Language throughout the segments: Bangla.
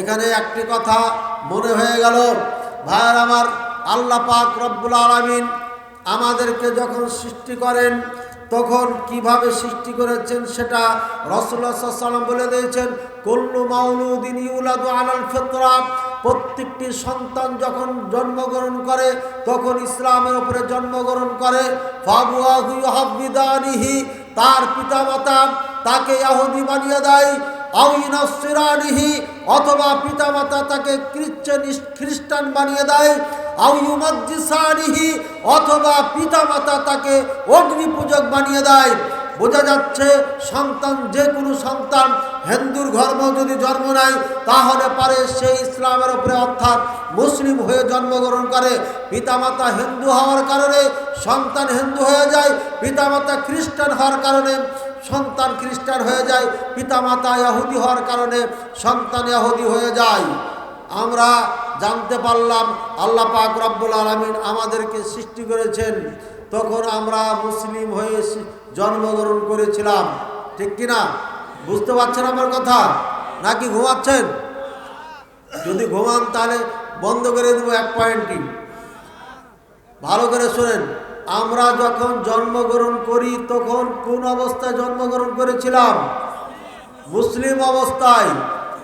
এখানে একটি কথা মনে হয়ে গেল, ভাইয়ের আমার আল্লাহ পাক রব্বুল আলমিন আমাদেরকে যখন সৃষ্টি করেন, তখন কীভাবে সৃষ্টি করেছেন সেটা রসুল্লাহ সাল্লাম বলে দিয়েছেন, কল্লু মাউলুদ্দিন ইউলাদু আলাল ফেতরা। প্রত্যেকটি সন্তান যখন জন্মগ্রহণ করে, তখন ইসলামের উপরে জন্মগ্রহণ করে, ফাবুয়াহু হাবিদানিহি তার পিতামাতা তাকে ইয়াহুদি বানিয়ে দেয় আউইনাসিরানিহি অথবা পিতামাতা তাকে খ্রিশ্চান খ্রিস্টান বানিয়ে দেয়। আউইমাজ্জিসানিহি অথবা পিতামাতা তাকে অগ্নি পূজক বানিয়ে দেয়। বোঝা যাচ্ছে, সন্তান যে কোনো সন্তান হিন্দুর ধর্ম যদি জন্ম নেয়, তাহলে পারে সে ইসলামের উপরে অর্থাৎ মুসলিম হয়ে জন্মগ্রহণ করে। পিতামাতা হিন্দু হওয়ার কারণে সন্তান হিন্দু হয়ে যায়, পিতামাতা খ্রিস্টান হওয়ার কারণে সন্তান খ্রিস্টান হয়ে যায়, পিতামাতা ইয়াহুদি হওয়ার কারণে সন্তান ইয়াহুদি হয়ে যায়। আমরা জানতে পারলাম আল্লাহ পাক রব্বুল আলমিন আমাদেরকে সৃষ্টি করেছেন। তখন আমরা মুসলিম হয়ে জন্মগ্রহণ করেছিলাম। ঠিক কিনা বুঝতে পারছেন আমার কথা? নাকি ঘুমাচ্ছেন? যদি ঘুমান তাহলে বন্ধ করে দেবো এক পয়েন্টই। ভালো করে শোনেন। আমরা যখন জন্মগ্রহণ করি, তখন কোন অবস্থায় জন্মগ্রহণ করেছিলাম? মুসলিম অবস্থায়।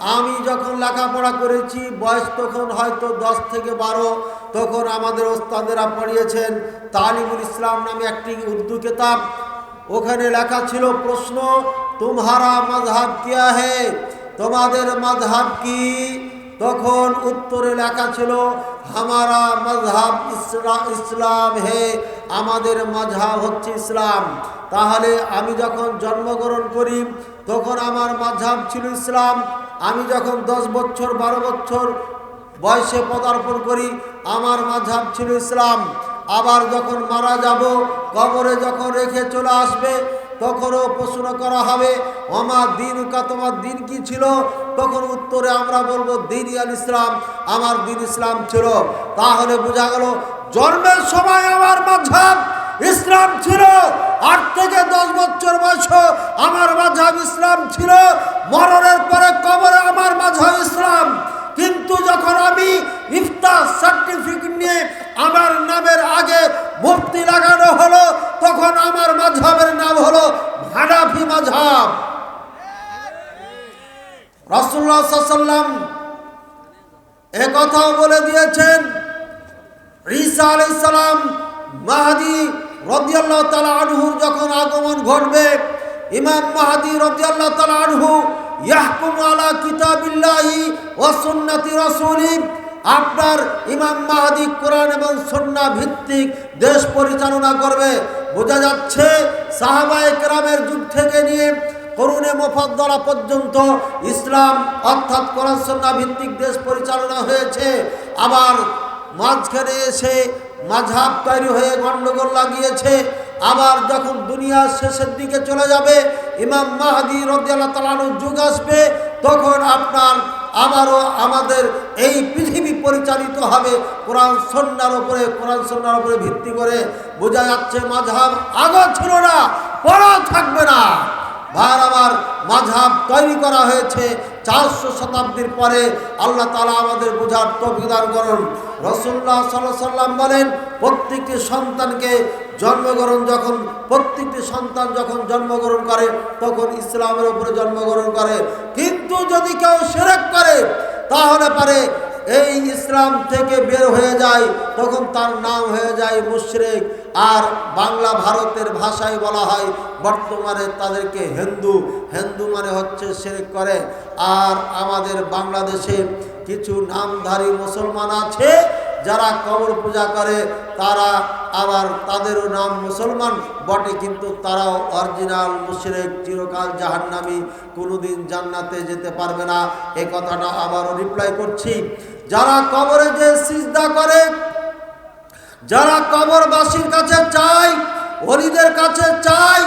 আমি যখন লেখাপড়া করেছি, বয়স তখন হয়তো দশ থেকে বারো, তখন আমাদের ওস্তাদেরা পড়িয়েছেন তালিমুল ইসলাম নামে একটি উর্দু কেতাব। ওখানে লেখা ছিল, প্রশ্ন, তোমারা মজহাব কিয়া হে? তোমাদের মজহাব কি? তখন উত্তরে লেখা ছিল, হামারা মজহাব ইসলাম ইসলাম হে, আমাদের মজহাব হচ্ছে ইসলাম। তাহলে আমি যখন জন্মগ্রহণ করি, তখন আমার মাঝহাব ছিল ইসলাম। আমি যখন দশ বছর, বারো বছর বয়সে পদার্পণ করি, আমার মাঝহাব ছিল ইসলাম। আবার যখন মারা যাব, কবরে যখন রেখে চলে আসবে তখনও প্রশ্ন করা হবে আমার দিন কা তোমার দিন কি ছিল? তখন উত্তরে আমরা বলব, দিন আল ইসলাম, আমার দিন ইসলাম ছিল। তাহলে বোঝা গেল, জন্মের সময় আমার মাঝাব ইসলাম ছিল, আট থেকে দশ বছর বয়স আমার মাঝাব ইসলাম ছিল, মরণের পরে কবরে আমার মাঝাব ইসলাম কিন্তু যখন আমি ইফতার সার্টিফিকেট নিয়ে আমার নামের আগে মূর্তি লাগানো হলো তখন আমার মাঝাবের নাম হলো হানাফি মাঝাব রসুল্লাহ সাল্লাম এ কথাও বলে দিয়েছেন, ঈসা আলাইসালাম মাহাদি রদিয়াল্লাহ তালা আনহুর যখন আগমন ঘটবে, ইমাম মাহাদি রদিয়াল্লাহ তালা আনহু ইয়াহকুম আলা কিতাবিল্লাহি ও সুন্নাতি রাসূলি আপনার ইমাম মাহাদি কোরআন এবং সন্না ভিত্তিক দেশ পরিচালনা করবে। বোঝা যাচ্ছে সাহাবায়ে কেরামের যুগ থেকে নিয়ে করুণে মোফাদ্দলা পর্যন্ত ইসলাম অর্থাৎ কোরআন সন্না ভিত্তিক দেশ পরিচালনা হয়েছে। আবার মাঝখানে এসে মাঝহাব তৈরি হয়ে গণ্ডগোল লাগিয়েছে। আবার যখন দুনিয়ার শেষের দিকে চলে যাবে, ইমাম মাহাদি রদিয়াল্লাহ তালানুর যুগ আসবে, তখন আপনার আবারও আমাদের এই পৃথিবী পরিচালিত হবে কোরআন সন্ন্যার উপরে, কোরআন সন্ন্যার উপরে ভিত্তি করে। বোঝা যাচ্ছে মাঝহাব আগো ছিল না পড়া থাকবে না। ভার মাঝহাব তৈরি করা হয়েছে চারশো শতাব্দীর পরে। আল্লাহ তালা আমাদের বোঝার তবিদান করুন। রসুল্লাহ সাল্লাহ সাল্লাম বলেন, প্রত্যেকটি সন্তানকে জন্মগ্রহণ যখন, প্রত্যেকটি সন্তান যখন জন্মগ্রহণ করে, তখন ইসলামের উপরে জন্মগ্রহণ করে। কিন্তু যদি কেউ সেরেক করে, তাহলে পারে এই ইসলাম থেকে বের হয়ে যায়, তখন তার নাম হয়ে যায় মুশরেক। আর বাংলা ভারতের ভাষায় বলা হয়, বর্তমানে তাদেরকে হিন্দু। হিন্দু মানে হচ্ছে সেরেক করে। আর আমাদের বাংলাদেশে কিছু নামধারী মুসলমান আছে, যারা কবর পূজা করে, তারা আবার তাদেরও নাম মুসলমান বটে, কিন্তু তারাও অরিজিনাল মুশরেক, চিরকাল জাহান্নামি, কোনোদিন জান্নাতে যেতে পারবে না। এ কথাটা আবারও রিপ্লাই করছি। যারা কবরে যে সিজদা করে, যারা কবরবাসীর কাছে চাই হরিদের কাছে চাই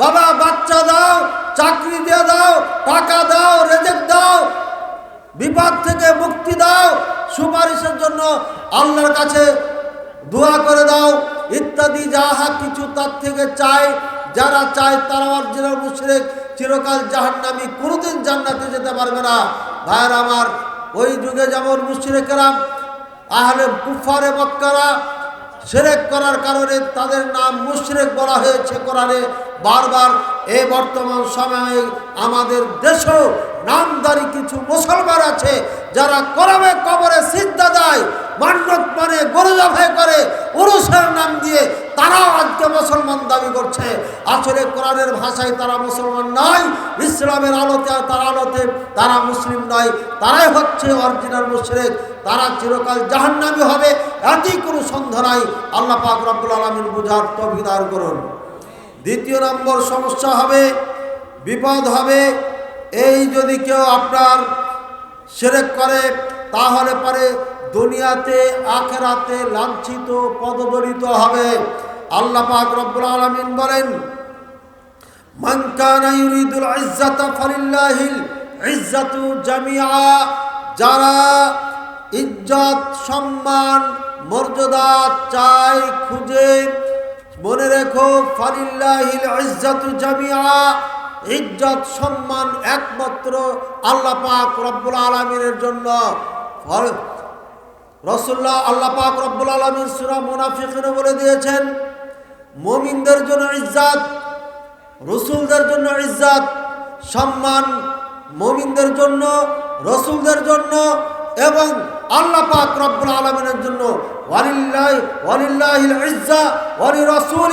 বাবা, বাচ্চা দাও, চাকরি দিয়ে দাও, টাকা দাও, রেজেক দাও, বিপদ থেকে মুক্তি দাও, সুপারিশের জন্য আল্লাহর কাছে দোয়া করে দাও, ইত্যাদি যাহা কিছু তার থেকে চায়, যারা চায় তারা অরিজিনাল মুশরেক, চিরকাল জাহান্নামি, কোনোদিন জান্নাতে যেতে পারবে না। ভাইয়ের আমার ওই যুগে যেমন মুশরিকেরা আহলে কুফারে মক্কারা সেরেক করার কারণে তাদের নাম মুশরিক বলা হয়েছে কোরআনে। বারবার এ বর্তমান সময়ে আমাদের দেশেও নামদারি কিছু মুসলমান আছে যারা করবে কবরে সিদ্ধা দেয় মান্যত মানে গরু জবাই করে, উরুসের নাম দিয়ে তারাও আজকে মুসলমান দাবি করছে। আসলে কোরআনের ভাষায় তারা মুসলমান নয়, ইসলামের আলোতে তার আলোতে তারা মুসলিম নয়। তারাই হচ্ছে অরিজিনাল মুশরিক। তারা চিরকাল জাহান্নামী হবে এতই কোনো সন্দেহ নাই। আল্লাহ পাক রব্বুল আলমিন বুঝার তবিদার করুন। দ্বিতীয় নম্বর সমস্যা হবে, বিপদ হবে। এই যদি কেউ আপনার সেরেক করে, তাহলে পরে দুনিয়াতে, আখেরাতে লাঞ্ছিত, পদদলিত হবে। আল্লাহ পাক রব্বুল আলামিন বলেন মান কানা ইউরিদুল ইজ্জাতা ফালিল্লাহিল ইজ্জাতু জামিআ, যারা ইজ্জত, সম্মান, মর্যাদা চাই খুঁজে মনে রেখো, ফালিল্লাহিল ইজ্জাতু ইজ্জত, সম্মান একমাত্র আল্লাহ পাক রব্বুল আলামিনের জন্য। রসুল্লাহ আল্লাহ পাক রব্বুল আলমিন সুরা মুনাফিকিনে বলে দিয়েছেন, মমিনদের জন্য ইজ্জাত রসুলদের জন্য ইজ্জাত, সম্মান, মমিনদের জন্য, রসুলদের জন্য এবং আল্লাহ পাক রব্বুল আলমিনের জন্য। ওয়ালিল্লাহ ওয়ালিল্লাহ ইজ্জা ওয়ালি রসুল।